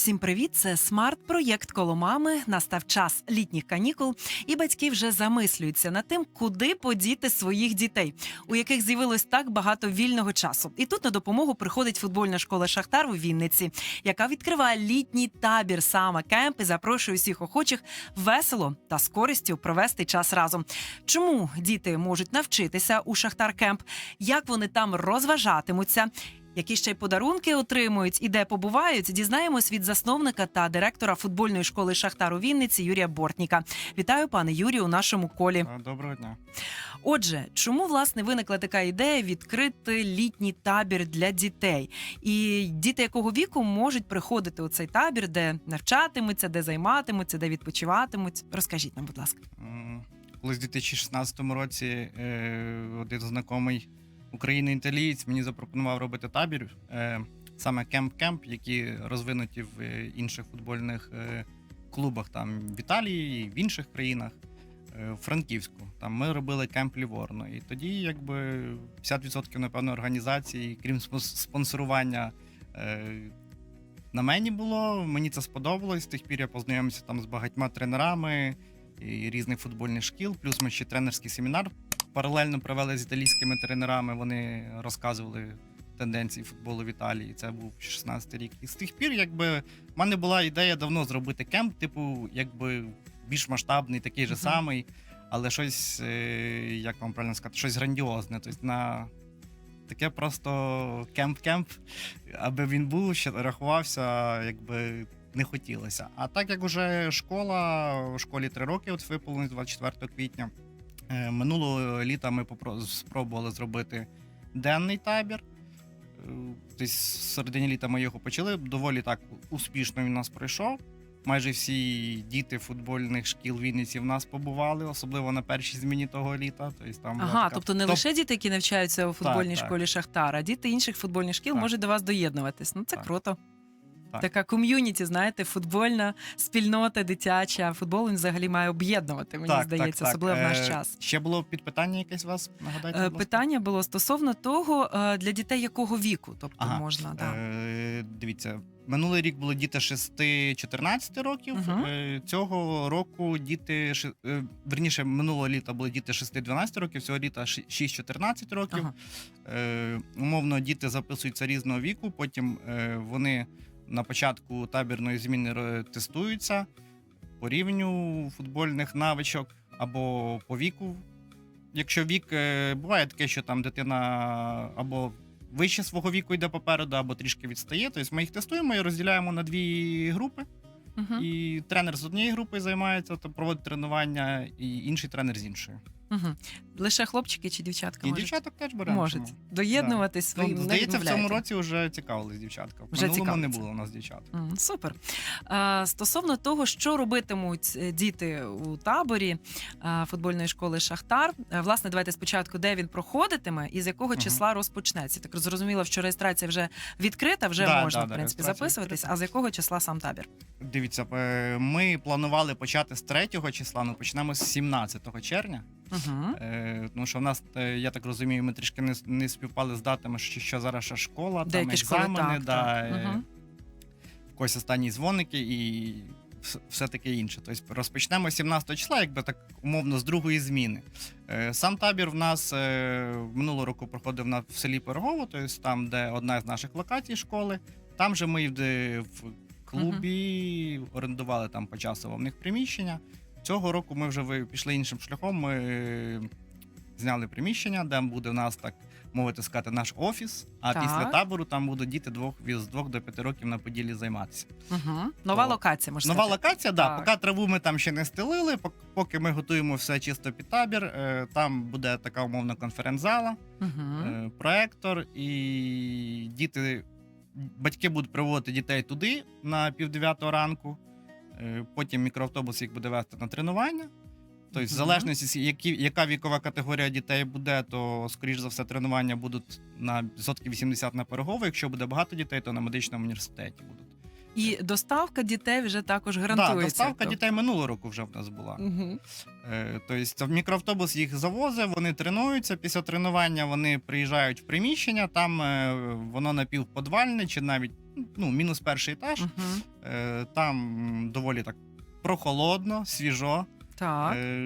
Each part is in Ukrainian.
Всім привіт! Це смарт-проєкт коло мами. Настав час літніх канікул, і батьки вже замислюються над тим, куди подіти своїх дітей, у яких з'явилось так багато вільного часу. І тут на допомогу приходить футбольна школа Шахтар у Вінниці, яка відкриває літній табір саме кемп і запрошує всіх охочих весело та з користю провести час разом. Чому діти можуть навчитися у Шахтар Кемп? Як вони там розважатимуться? Які ще й подарунки отримують і де побувають, дізнаємось від засновника та директора футбольної школи Шахтар у Вінниці Юрія Бортніка. Вітаю, пане Юрію, у нашому колі. Доброго дня. Отже, чому власне виникла така ідея відкрити літній табір для дітей? І діти якого віку можуть приходити у цей табір, де навчатимуться, де займатимуться, де відпочиватимуть? Розкажіть нам, будь ласка. Колись у 2016 році е, один знайомий України італієць мені запропонував робити табір, е, саме кемп-кемп, які розвинуті в е, інших футбольних е, клубах, там в Італії і в інших країнах. е, в Франківську. Там ми робили кемп Ліворно. І тоді, якби 50% напевно організації, крім спонсорування, е, на мені було. Мені це сподобалось. З тих пір я познайомився там з багатьма тренерами і різних футбольних шкіл. Плюс ми ще тренерський семінар паралельно провели з італійськими тренерами. Вони розказували тенденції футболу в Італії. Це був 16 рік. І з тих пір, якби в мене була ідея давно зробити кемп, типу, якби більш масштабний, такий же самий, але щось, е, як вам правильно сказати, щось грандіозне. Тобто на таке просто кемп-кемп, аби він був, ще рахувався, якби не хотілося. А так як уже школа, в школі три роки, от виповнилось 24 квітня. Е, Минулого літа ми спробували зробити денний табір. Е, Десь в середині літа ми його почали. Доволі так успішно він у нас пройшов. Майже всі діти футбольних шкіл Вінниці в нас побували, особливо на першій зміні того літа. Тобто там Ага, така тобто не топ- лише діти, які навчаються у футбольній так. школі Шахтар, а діти інших футбольних шкіл Так. можуть до вас доєднуватись. Ну це Так. круто. Так. Така ком'юніті, знаєте, футбольна спільнота дитяча. Футбол він взагалі має об'єднувати, мені Так, здається, так, так. особливо в наш Е, час. Ще було підпитання якесь вас? Нагадайте, Е, будь ласка. Питання було стосовно того, е, для дітей якого віку, тобто Ага. можна да. Е, дивіться, минулий рік було діти 6-14 років. Е, цього року діти верніше, минулого літа були діти 6-12 років, цього літа 6-14 років. Ага. Е, умовно, діти записуються різного віку. Потім вони на початку табірної зміни тестуються по рівню футбольних навичок або по віку. Якщо вік е, буває таке, що там дитина або вище свого віку йде попереду, або трішки відстає. Тобто ми їх тестуємо і розділяємо на дві групи. Угу. І тренер з однієї групи займається, то проводить тренування, і інший тренер з іншої. Угу. Лише хлопчики чи дівчатка І можуть, дівчаток теж беремо. можуть чому? доєднуватись Ну, своїм. не здається, в цьому році вже цікавились дівчатка. В Вже минулому не цікавляться. було у нас дівчат. М, Супер. Е, Стосовно того, що робитимуть е, діти у таборі е, футбольної школи Шахтар. Е, Власне, давайте спочатку, де він проходитиме і з якого Мгм. числа розпочнеться. Так зрозуміло, що реєстрація вже відкрита, вже Да, можна да, в да, принципі реєстрація записуватись. відкрита. А з якого числа сам табір? Дивіться, е, ми планували почати з 3 числа, ну почнемо з 17 червня. Угу. Е, тому що в нас, е, я так розумію, ми трішки не, не співпали з датами, що, що зараз ще школа, Деякі там школи екзамени, так, да, так. е, Мгм. в когось останні дзвоники і вс- все таке інше. Тобто розпочнемо 17 числа, якби так умовно, з другої зміни. Е, Сам табір в нас е, минулого року проходив на в селі Пирогово, тобто там, де одна з наших локацій школи. Там же ми в, в клубі орендували там почасово в них приміщення. Цього року ми вже пішли іншим шляхом. Ми е, зняли приміщення, де буде в нас так мовити сказати наш офіс. А Так. після табору там будуть діти двох з двох до п'яти років на поділі займатися. Угу. Нова О, локація, можна Нова сказати. локація, да, Так. поки траву ми там ще не стелили, пок- поки ми готуємо все чисто під табір. е, Там буде така умовна конференц-зала, Угу. проектор, і діти, батьки будуть приводити дітей туди на півдев'ятого ранку. Е, Потім мікроавтобус їх буде вести на тренування. Тобто, в залежності, які, яка вікова категорія дітей буде, то, скоріш за все, тренування будуть на відсотків 80 на перегову. Якщо буде багато дітей, то на медичному університеті будуть. І доставка дітей вже також гарантується. Так, доставка дітей минулого року вже в нас була. Угу. Тобто мікроавтобус їх завозить, вони тренуються. Після тренування вони приїжджають в приміщення, там е, воно напівподвальне чи навіть ну, мінус перший етаж. Мгм. Е, Там доволі так прохолодно, свіжо. Так. Е,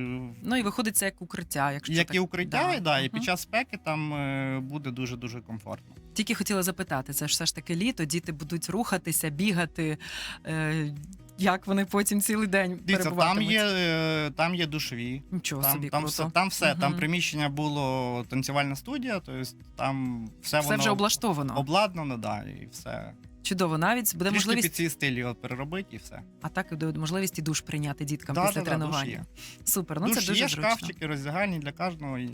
Ну і виходить це як укриття, якщо Як так. і укриття, да. і Мгм. під час спеки там е, буде дуже дуже комфортно. Тільки хотіла запитати, це ж все ж таки літо, діти будуть рухатися, бігати. Е, як вони потім цілий день Дивіться, там перебуватимуть? є, е, там є душові, Нічого там, собі, там, круто. все, там все. Там Мгм. приміщення було танцювальна студія, тобто там все, Все воно вже облаштовано. обладнано, да, і все. Чудово. Навіть буде Трішки можливість, під ці стилі його переробити і все. а так і буде можливість і душ прийняти діткам Да, після да, да, душ тренування. є. Супер, ну Душ це дуже є, зручно. шкафчики роздягальні для кожного, і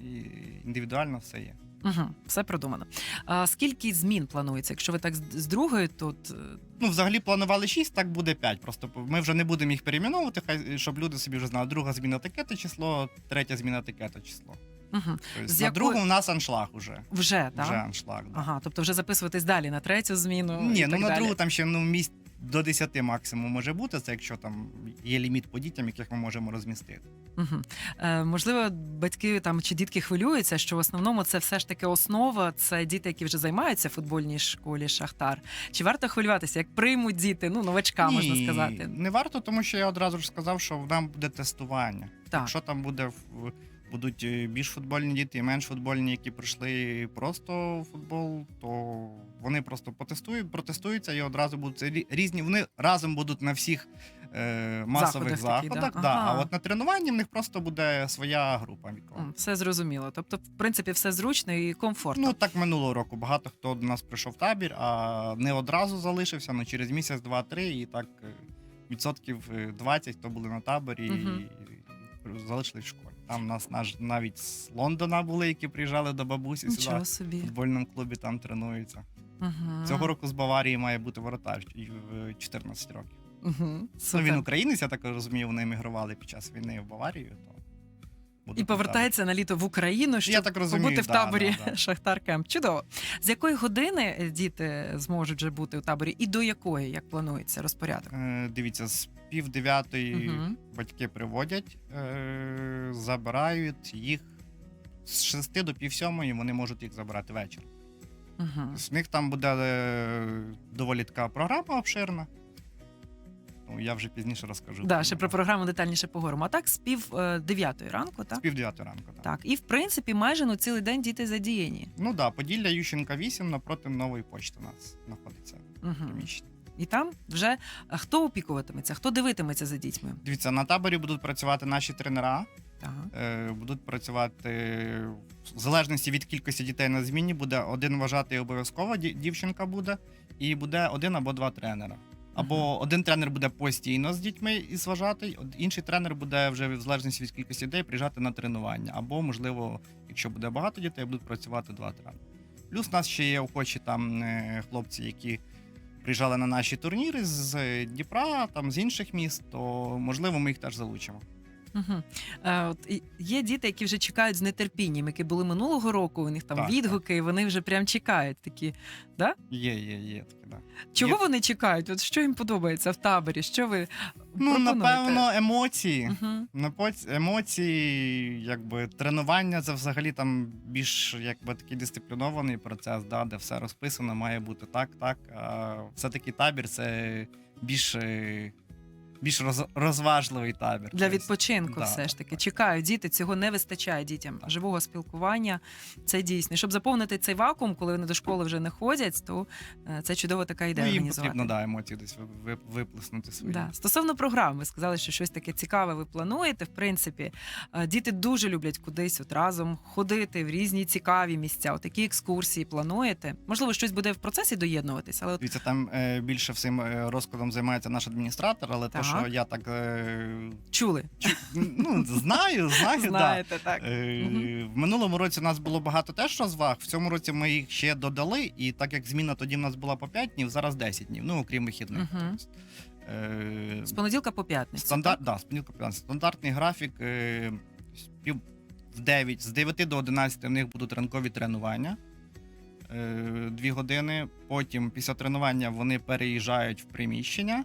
індивідуально все є. Угу, все продумано. А скільки змін планується? Якщо ви так з, з другої, то е, Ну, взагалі планували 6, так буде 5. Просто ми вже не будемо їх перейменовувати, хай щоб люди собі вже знали. Друга зміна таке-то число, третя зміна таке-то число. Угу. Тобто З на якої- другу у нас аншлаг уже. вже так. Вже аншлаг. Да. Ага, тобто вже записуватись далі на третю зміну. Ні, і ну так на далі. другу там ще ну, місць до 10 максимум може бути. Це якщо там є ліміт по дітям, яких ми можемо розмістити. Угу. Е, можливо, батьки там чи дітки хвилюються, що в основному це все ж таки основа. Це діти, які вже займаються в футбольній школі Шахтар. Чи варто хвилюватися, як приймуть діти? Ну, новачка, можна сказати. Не варто, тому що я одразу ж сказав, що нам буде тестування. Так. Якщо там буде в- будуть е, більш футбольні діти і менш футбольні, які пройшли просто в футбол, то вони просто потестують, протестуються і одразу будуть різні. Вони разом будуть на всіх е, масових Заходах такі, заходах. да? да. Ага. А от на тренуванні в них просто буде своя група. Все зрозуміло. Тобто, в принципі, все зручно і комфортно. Ну так минулого року. Багато хто до нас прийшов в табір, а не одразу залишився, ну через місяць, два-три, і так е, відсотків е, 20 хто були на таборі Мгм. і залишились в школі. Там нас наш навіть з Лондона були, які приїжджали до бабусі сюди. Нічого В футбольному клубі там тренуються. Угу. Цього року з Баварії має бути воротар в 14 років. Угу. Ну, Супер. він українець, я так розумію, вони емігрували під час війни в Баварію. То буде І повертається на літо в Україну, щоб так розумію, побути в да, таборі да, да. Шахтар Кемп. Чудово. З якої години е, діти зможуть вже бути у таборі, і до якої, як планується розпорядок? Е, Дивіться, з пів дев'ятої Мгм. батьки приводять, е, забирають їх з шести до пів сьомої вони можуть їх забрати вечір. Угу. З них там буде е, доволі така програма обширна. Ну, я вже пізніше розкажу. Да, ще про програму детальніше поговоримо. А так, з пів е, дев'ятої ранку, З так? пів дев'ятої ранку. Так. Так. І в принципі, майже ну цілий день діти задіяні. Ну так, да, Поділля Ющенка 8 напроти нової почти у нас знаходиться Угу. приміщення. І там вже хто опікуватиметься, хто дивитиметься за дітьми? Дивіться, на таборі будуть працювати наші тренера. Так. е, будуть працювати в залежності від кількості дітей на зміні. Буде один вважати обов'язково, дівчинка буде, і буде один або два тренера. Або один тренер буде постійно з дітьми із вважати, інший тренер буде вже в залежності від кількості дітей приїжджати на тренування. Або, можливо, якщо буде багато дітей, будуть працювати два тренери. Плюс у нас ще є охочі там е, хлопці, які приїжджали на наші турніри з Дніпра, там з інших міст, то можливо ми їх теж залучимо. Угу. Е, от, і є діти, які вже чекають з нетерпінням, які були минулого року, у них там Так, відгуки, і вони вже прям чекають такі. Є, є, є таке, да. Чого Є. вони чекають? От що їм подобається в таборі? Що ви Ну, пропонуєте? напевно, емоції. Угу. Напо- Емоції, якби тренування це взагалі там більш якби такий дисциплінований процес, да, де все розписано, має бути так, так. А все-таки табір це більш, е, більш роз, розважливий табір. Для Тобто, відпочинку, да, все ж таки. так. Чекають діти, цього не вистачає дітям. Так. Живого спілкування це дійсно. Щоб заповнити цей вакуум, коли вони до школи вже не ходять, то е, це чудова така ідея Ну, їм організувати. потрібно да, емоції десь ви- ви- виплеснути свої. Да. Стосовно програм, ви сказали, що щось таке цікаве ви плануєте. В принципі, Е, діти дуже люблять кудись от разом ходити в різні цікаві місця. От такі екскурсії плануєте. Можливо, щось буде в процесі доєднуватись, але от Дивіться, там е, більше всім розкладом займається наш адміністратор, але Так. то, що я так е, чули. чу- ну, знаю, знаю, да. Знаєте, так. Е, Мгм. В минулому році у нас було багато теж розваг. В цьому році ми їх ще додали, і так як зміна тоді в нас була по 5 днів, зараз 10 днів, ну окрім вихідних. Мгм. Тобто, е, З понеділка по п'ятницю. стандарт, да, з понеділка по п'ятницю. стандартний графік е, з пів в 9, з 9 до 11 в них будуть ранкові тренування. е, Дві години. Потім після тренування вони переїжджають в приміщення,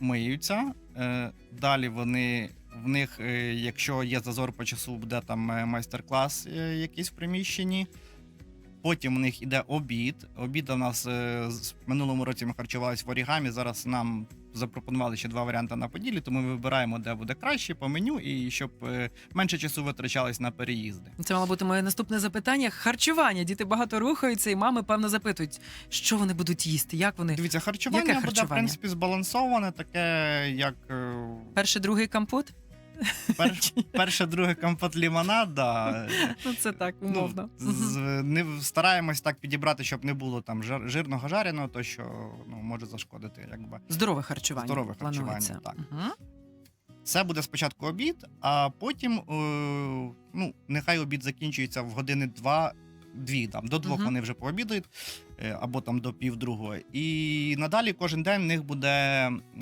миються. Е, Далі вони в них, е, якщо є зазор по часу, буде там е, майстер-клас якийсь в приміщенні. Потім у них іде обід. Обід у нас е, з- в минулому році ми харчувалися в орігамі. Зараз нам запропонували ще два варіанти на поділі, тому ми вибираємо, де буде краще по меню, і щоб е, менше часу витрачалось на переїзди. Це мало бути моє наступне запитання. Харчування. Діти багато рухаються, і мами, певно, запитують, що вони будуть їсти, як вони. Дивіться, харчування Яке буде в харчування? принципі збалансоване, таке, як е, Перший, другий компот? Пер, перше, друге компот лімонад. Да. Ну, це так, Ну, з, не стараємось так підібрати, щоб не було там жир, жирного жареного, то що ну, може зашкодити. Якби Здорове харчування. Здорове планується. харчування, так. Угу. це буде спочатку обід, а потім е, ну нехай обід закінчується в години два. Дві там до двох Мгм. вони вже пообідають, е, або там до пів другого. І надалі кожен день в них буде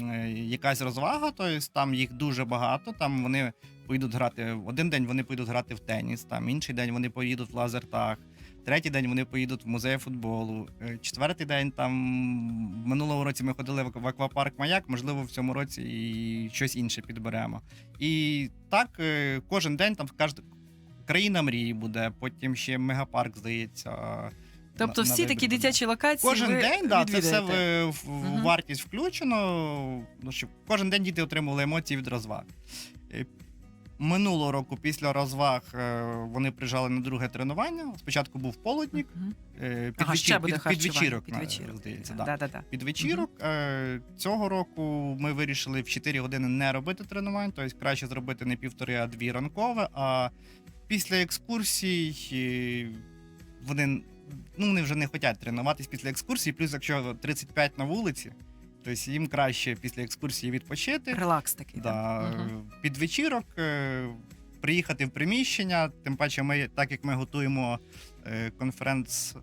е, якась розвага, тобто там їх дуже багато. Там вони поїдуть грати в один день. Вони поїдуть грати в теніс, там інший день вони поїдуть в лазертаг. Третій день вони поїдуть в музей футболу. е, Четвертий день там в минулому році ми ходили в в аквапарк Маяк. Можливо, в цьому році і щось інше підберемо. І так кожен день там кажд... країна мрії буде. Потім ще мегапарк здається. Тобто на- на всі вибір такі дитячі локації. Кожен ви день, да, це все в, в Мгм. вартість включено. Ну, щоб кожен день діти отримували емоції від розваг. Е, Минулого року, після розваг, е, вони приїжджали на друге тренування. Спочатку був полотник, е, Ага, під, харчування. підвечірок, на- здається. Да, Да. да, да. Під вечірок цього року ми вирішили в 4 години не робити тренувань, тобто краще зробити не півтори, а дві ранкове. А після екскурсій е, вони, ну, вони вже не хочуть тренуватись після екскурсії, плюс якщо 35 на вулиці, тобто їм краще після екскурсії відпочити. Релакс такий. Да? Мгм. Під вечірок е, приїхати в приміщення, тим паче, ми, так як ми готуємо е, конференц.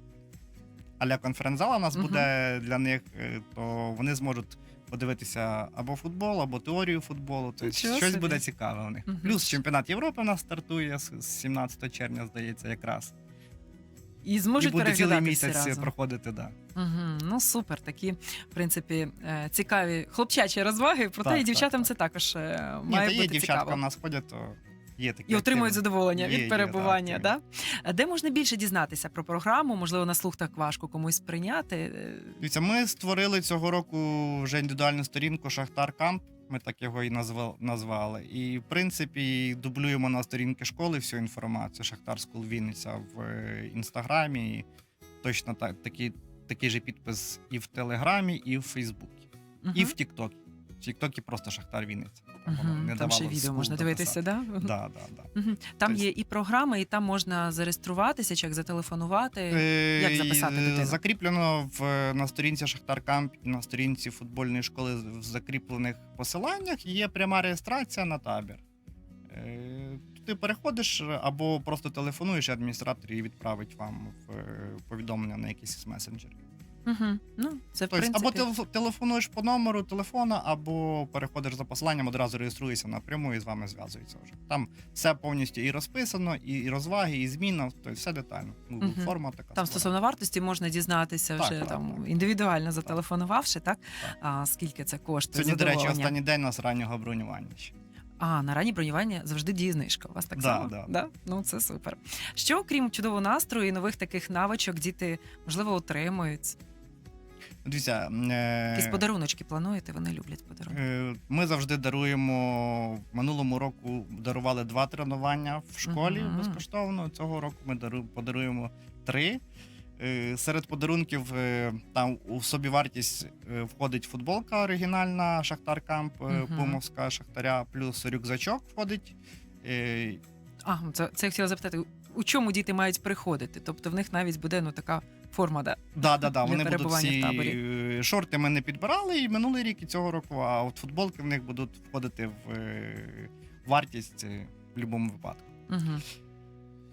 Аля конференц-зала у нас буде для них, то вони зможуть подивитися або футбол, або теорію футболу. Тобто Нічого щось собі. буде цікаве у них. Мгм. Плюс чемпіонат Європи у нас стартує з з 17 червня, здається, якраз. І зможуть І буде цілий всі місяць разом. проходити. Да. Угу, ну супер, такі в принципі е, цікаві хлопчачі розваги. Проте Так, і дівчатам так. це також е, Ні, має та є бути дівчатка цікаво. нас ходять, то є такі. І отримують активні. задоволення Є, від є, перебування. да, Да, Де можна більше дізнатися про програму? Можливо, на слух так важко комусь прийняти. Е, Дивіться, ми створили цього року вже індивідуальну сторінку Шахтар Камп. Ми так його і назва- назвали. І в принципі дублюємо на сторінки школи всю інформацію. Шахтар Скул Вінниця в е, інстаграмі. І точно так, такий, такий же підпис і в Телеграмі, і в Фейсбуці, і в Тіктокі. Тіктокі просто Шахтар Вінниця. Там, не Там ще відео можна дивитися, да? Да, да, да. Мгм. Там Тобто- є і програми, і там можна зареєструватися, чи як зателефонувати. Е, як записати і, дитину? Закріплено в на сторінці Шахтар Камп і на сторінці футбольної школи в закріплених посиланнях є пряма реєстрація на табір. Е, Ти переходиш або просто телефонуєш, і адміністратор і відправить вам в е, повідомлення на якийсь із месенджерів. Угу. Ну, це в Тобто, принципі... або телеф- телефонуєш по номеру телефона, або переходиш за посиланням, одразу реєструєшся напряму і з вами зв'язуються вже. Там все повністю і розписано, і, і розваги, і зміна, тобто все детально. Google форма така. Там створена. стосовно вартості можна дізнатися Так, вже так, там так. індивідуально зателефонувавши, так? Так. А скільки це коштує? Сьогодні, до речі, задоволення? останній день у нас раннього бронювання. ще. А, на ранні бронювання завжди діє знижка. У вас так Да, само? да. Ну це супер. Що окрім чудового настрою і нових таких навичок, діти можливо отримують? Дивіться, е, Якісь подаруночки плануєте? Вони люблять подарунки. е, ми завжди даруємо. Минулому року дарували два тренування в школі Мгм. безкоштовно. Цього року ми дару- подаруємо три. Е, Серед подарунків е, там у собівартість е, входить футболка оригінальна Шахтар Камп, е, Мгм. Пумовська Шахтаря, плюс рюкзачок входить. Е, А, це, це я хотіла запитати, у чому діти мають приходити? Тобто в них навіть буде ну така форма, да? Да, да, да. Для Вони будуть перебування в таборі. е, шорти ми не підбирали і минулий рік, і цього року. А от футболки в них будуть входити в е, вартість е, в будь-якому випадку. Угу.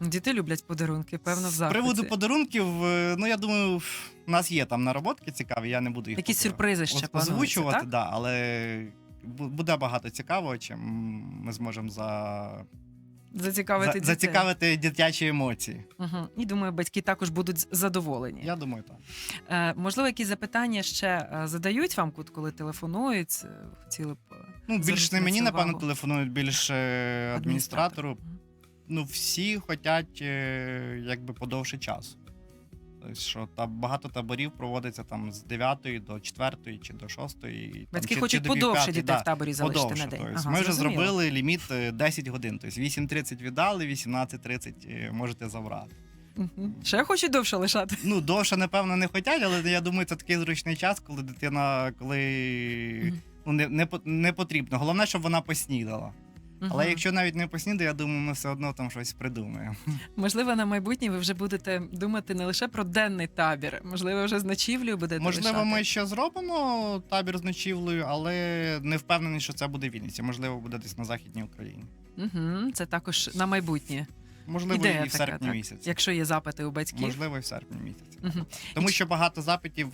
Діти люблять подарунки, певно, в З захваті. приводу подарунків, е, ну я думаю, у нас є там нароботки цікаві, я не буду їх Якісь поки сюрпризи ще оз- плануються, озвучувати, так? да, але бу- буде багато цікавого, чим ми зможемо за... Зацікавити за... дітей. зацікавити дитячі емоції. Угу. І думаю, батьки також будуть задоволені. Я думаю, так. Е, можливо, якісь запитання ще е, задають вам, коли телефонують? Е, Хотіли б е, Ну, більш не мені, напевно, телефонують більше адміністратору. адміністратору. ну, всі хочуть е, якби подовше часу. Що та багато таборів проводиться там з 9 до 4 чи до 6. Там, Батьки чи, хочуть чи подовше півп'ятої, дітей да, в таборі залишити подовше. на день. Тобто, Ага, ми вже зрозуміло. зробили ліміт е, 10 годин. Тобто 8.30 віддали, 18.30 е, можете забрати. Мгм. Ще хочуть довше лишати. Ну, довше, напевно, не хочуть, але я думаю, це такий зручний час, коли дитина, коли Мгм. ну, не, не, не потрібно. Головне, щоб вона поснідала. Але якщо навіть не поснідає, я думаю, ми все одно там щось придумаємо. Можливо, на майбутнє ви вже будете думати не лише про денний табір, можливо, вже з ночівлею будете Можливо, лишати. ми ще зробимо табір з ночівлею, але не впевнений, що це буде в Вінниці. Можливо, буде десь на Західній Україні. Угу, це також на майбутнє, Можливо, Ідея і в така, серпні так. місяці. якщо є запити у батьків. Можливо, і в серпні місяці. Мгм. Тому що багато запитів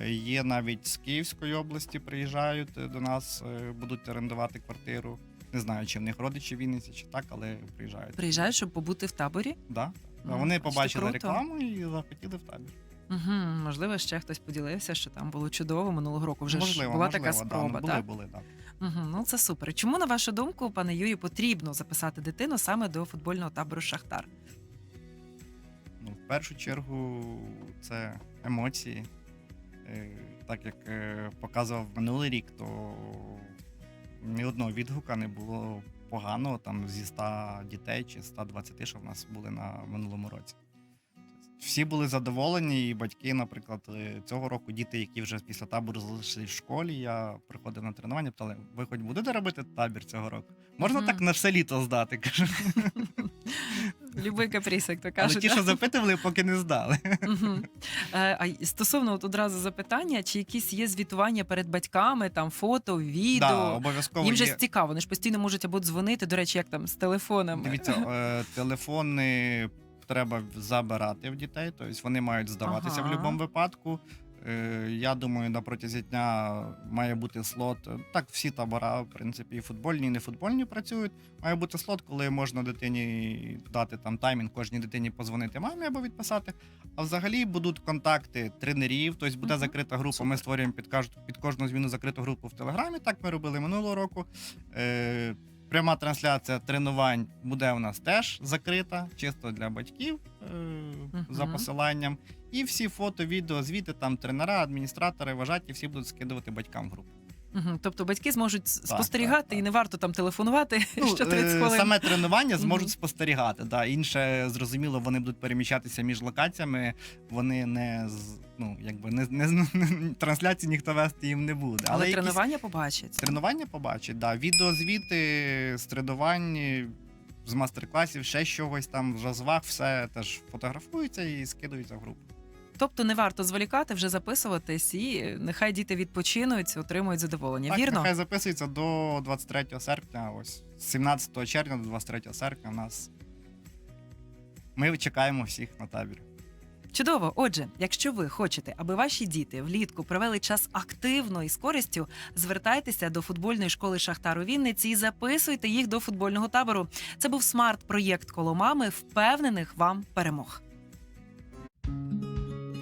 е, є навіть з Київської області, приїжджають е, до нас, е, будуть орендувати квартиру. Не знаю, чи в них родичі в Вінниці, чи так, але приїжджають. Приїжджають, щоб побути в таборі. Да. Ну, Вони бачите, побачили круто. рекламу і захотіли в табір. Угу, можливо, ще хтось поділився, що там було чудово минулого року. Вже можливо, ж була можливо, така да, спроба, були, так? були, так. Угу, ну це супер. Чому, на вашу думку, пане Юрію, потрібно записати дитину саме до футбольного табору Шахтар? Ну, в першу чергу, це емоції. Е, Так як е, показував минулий рік, то ні одного відгука не було поганого там зі 100 дітей чи 120, що в нас були на минулому році. Всі були задоволені, і батьки, наприклад, е, цього року діти, які вже після табору залишились в школі, я приходив на тренування, питали, ви хоч будете робити табір цього року? Можна Мгм. так на все літо здати? Кажу. Любий каприз, як то Але ті, що запитували, поки не здали. Е, А стосовно от одразу запитання, чи якісь є звітування перед батьками, там фото, Да, відео. обов'язково Їм же є. цікаво, вони ж постійно можуть або дзвонити, до речі, як там з телефонами. Дивіться, е, телефони треба забирати в дітей, тобто вони мають здаватися Ага. в будь-якому випадку. Е, Я думаю, на протязі дня має бути слот. Так, всі табора, в принципі, і футбольні, і не футбольні працюють. Має бути слот, коли можна дитині дати там таймінг, кожній дитині позвонити мамі або відписати. А взагалі будуть контакти тренерів, тобто буде закрита група. Ми створюємо під, під кожну зміну закриту групу в Телеграмі. Так ми робили минулого року. Пряма трансляція тренувань буде у нас теж закрита, чисто для батьків е, за посиланням. І всі фото, відео, звіти, там тренера, адміністратори, вважаті, всі будуть скидувати батькам в групу. Мгм. Тобто батьки зможуть с- спостерігати так, і не варто там телефонувати що 30 е, хвилин. Саме тренування зможуть спостерігати. Да. Інше, зрозуміло, вони будуть переміщатися між локаціями, вони не ну, якби не, не, трансляції ніхто вести їм не буде. Але, якісь- тренування побачать. Тренування побачить, да. Відеозвіти з тренувань, з мастер-класів, ще чогось там, розваг, все теж фотографується і скидується в групу. Тобто не варто зволікати, вже записуватись, і нехай діти відпочинуть, отримують задоволення. Так, Вірно? нехай записується до 23 серпня, ось з 17 червня до 23 серпня у нас. Ми чекаємо всіх на табір. Чудово. Отже, якщо ви хочете, аби ваші діти влітку провели час активно і з користю, звертайтеся до футбольної школи Шахтар у Вінниці і записуйте їх до футбольного табору. Це був смарт-проєкт коло мами. Впевнених вам перемог.